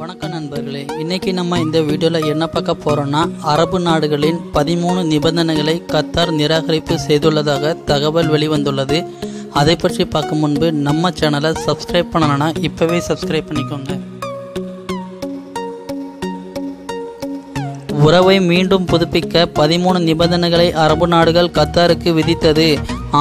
வணக்கம் நண்பர்களே. இன்னைக்கு நம்ம இந்த வீடியோவில் என்ன பார்க்க போறோம்னா அரபு நாடுகளின் பதிமூணு நிபந்தனைகளை கத்தார் நிராகரிப்பு செய்துள்ளதாக தகவல் வெளிவந்துள்ளது. அதை பற்றி பார்க்கும் முன்பு நம்ம சேனலை சப்ஸ்கிரைப் பண்ணலைன்னா இப்போவே சப்ஸ்கிரைப் பண்ணிக்கோங்க. உறவை மீண்டும் புதுப்பிக்க பதிமூணு நிபந்தனைகளை அரபு நாடுகள் கத்தாருக்கு விதித்தது.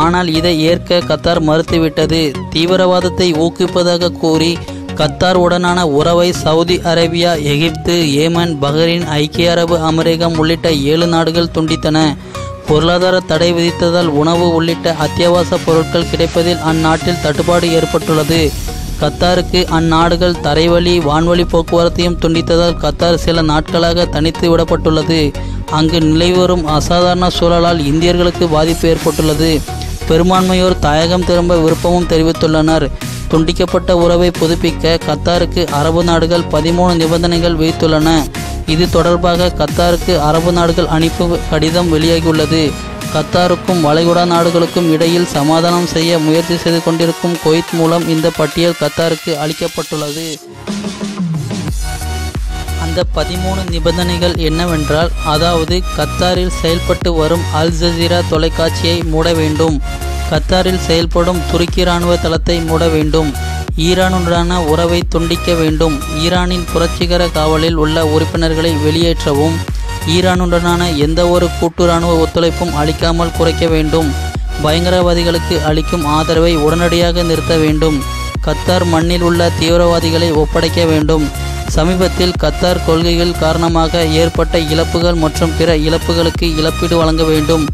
ஆனால் இதை ஏற்க கத்தார் மறுத்துவிட்டது. தீவிரவாதத்தை ஊக்குவிப்பதாக கூறி கத்தார் உடனான உறவை Saudi Arabia Egypt Yemen Bahrain ஐக்கிய அரபு அமெரிக்கம் உள்ளிட்ட ஏழு நாடுகள் துண்டித்தன. பொருளாதார தடை விதித்ததால் உணவு உள்ளிட்ட அத்தியாவசிய பொருட்கள் கிடைப்பதில் அந்நாட்டில் தட்டுப்பாடு ஏற்பட்டுள்ளது. கத்தாருக்கு அந்நாடுகள் தரைவழி வான்வழி போக்குவரத்தையும் துண்டித்ததால் கத்தார் சில நாட்களாக தனித்து விடப்பட்டுள்ளது. அங்கு நிலைவரும் அசாதாரண சூழலால் இந்தியர்களுக்கு பாதிப்பு ஏற்பட்டுள்ளது. பெரும்பான்மையோர் தாயகம் திரும்ப விருப்பமும் தெரிவித்துள்ளனர். துண்டிக்கப்பட்ட உறவை புதுப்பிக்க கத்தாருக்கு அரபு நாடுகள் பதிமூணு நிபந்தனைகள் விதித்துள்ளன. இது தொடர்பாக கத்தாருக்கு அரபு நாடுகள் அனுப்பு கடிதம் வெளியாகியுள்ளது. கத்தாருக்கும் வளைகுடா நாடுகளுக்கும் இடையில் சமாதானம் செய்ய முயற்சி செய்து கொண்டிருக்கும் குவைத் மூலம் இந்த பட்டியல் கத்தாருக்கு அளிக்கப்பட்டுள்ளது. அந்த பதிமூணு நிபந்தனைகள் என்னவென்றால் அதாவது கத்தாரில் செயல்பட்டு வரும் அல் ஜசீரா தொலைக்காட்சியை மூட வேண்டும். கத்தாரில் செயல்படும் துருக்கி இராணுவ தளத்தை மூட வேண்டும். ஈரானுடனான உறவை துண்டிக்க வேண்டும். ஈரானின் புரட்சிகர காவலில் உள்ள உறுப்பினர்களை வெளியேற்றவும். ஈரானுடனான எந்த ஒரு கூட்டு இராணுவ ஒத்துழைப்பும் அளிக்காமல் குறைக்க வேண்டும். பயங்கரவாதிகளுக்கு அளிக்கும் ஆதரவை உடனடியாக நிறுத்த வேண்டும். கத்தார் மண்ணில் உள்ள தீவிரவாதிகளை ஒப்படைக்க வேண்டும். சமீபத்தில் கத்தார் கொள்கைகள் காரணமாக ஏற்பட்ட இழப்புகள் மற்றும் பிற இழப்புகளுக்கு இழப்பீடு வழங்க வேண்டும்.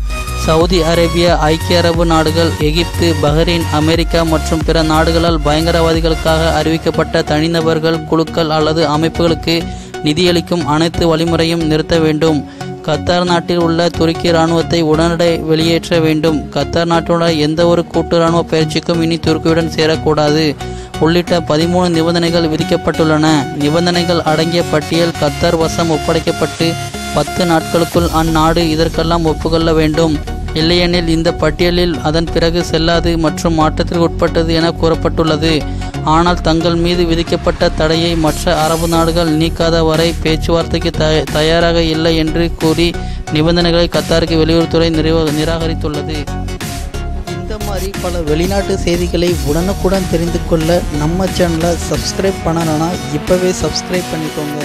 சவுதி அரேபியா ஐக்கிய அரபு நாடுகள் எகிப்து பஹ்ரைன் அமெரிக்கா மற்றும் பிற நாடுகளால் பயங்கரவாதிகளுக்காக அறிவிக்கப்பட்ட தனிநபர்கள் குழுக்கள் அல்லது அமைப்புகளுக்கு நிதியளிக்கும் அனைத்து வழிமுறையும் நிறுத்த வேண்டும். கத்தார் நாட்டில் உள்ள துருக்கி இராணுவத்தை உடனடி வெளியேற்ற வேண்டும். கத்தார் நாட்டுடன் எந்த ஒரு கூட்டு இராணுவ பயிற்சிக்கும் இனி துருக்கியுடன் சேரக்கூடாது. உள்ளிட்ட பதிமூணு நிபந்தனைகள் விதிக்கப்பட்டுள்ளன. நிபந்தனைகள் அடங்கிய பட்டியல் கத்தார் வசம் ஒப்படைக்கப்பட்டு பத்து நாட்களுக்குள் அந்நாடு இதற்கெல்லாம் ஒப்புக்கொள்ள வேண்டும். இல்லையெனில் இந்த பட்டியலில் அதன் பிறகு செல்லாது மற்றும் மாற்றத்திற்கு உட்பட்டது என கூறப்பட்டுள்ளது. ஆனால் தங்கள் மீது விதிக்கப்பட்ட தடையை மற்ற அரபு நாடுகள் நீக்காத வரை பேச்சுவார்த்தைக்கு தயாராக இல்லை என்று கூறி நிபந்தனைகளை கத்தாருக்கு வெளியுறவுத்துறை நிராகரித்துள்ளது. இந்த மாதிரி பல வெளிநாட்டு செய்திகளை உடனுக்குடன் தெரிந்து கொள்ள நம்ம சேனலை சப்ஸ்கிரைப் பண்ணலைன்னா இப்போவே சப்ஸ்கிரைப் பண்ணிக்கோங்க.